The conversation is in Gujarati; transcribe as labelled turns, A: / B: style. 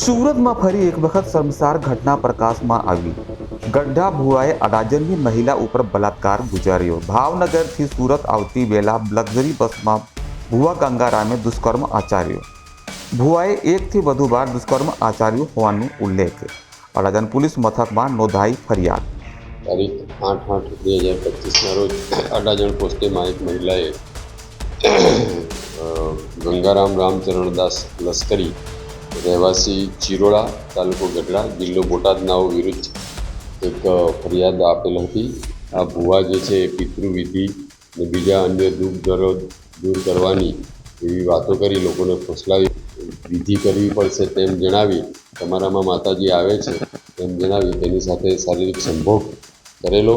A: સુરતમાં ફરી એક વખત શર્મસાર ઘટના પ્રકાશમાં આવી. ગઢા ભુવાએ અડાજણની મહિલા ઉપર બલાત્કાર ગુજાર્યો. ભાવનગરથી સુરત આવતી વેલા લક્ઝરી બસમાં ભુવા ગંગારામે દુષ્કર્મ આચાર્યો. ભુવાએ એકથી વધુ વાર દુષ્કર્મ આચાર્યું હોવાનું ઉલ્લેખ. અડાજણ પોલીસ મથકમાં નોંધાઈ ફરિયાદ.
B: તારીખ આઠ આઠ બે હજાર પચીસના રોજ અડાજણ પોસ્ટેમાં એક મહિલાએ ગંગારામ ગંગારામ રામચરણદાસ લશ્કરી રહેવાસી ચિરોડા તાલુકો ગઢડા જિલ્લો બોટાદનાઓ વિરુદ્ધ એક ફરિયાદ આપેલ હતી. આ ભુવા જે છે એ પિતૃવિધિ ને બીજા અન્ય દુઃખ દર્દ દૂર કરવાની એવી વાતો કરી લોકોને ફોસલાવી, વિધિ કરવી પડશે તેમ જણાવી તમારામાં માતાજી આવે છે તેમ જણાવી તેની સાથે શારીરિક સંભોગ કરેલો.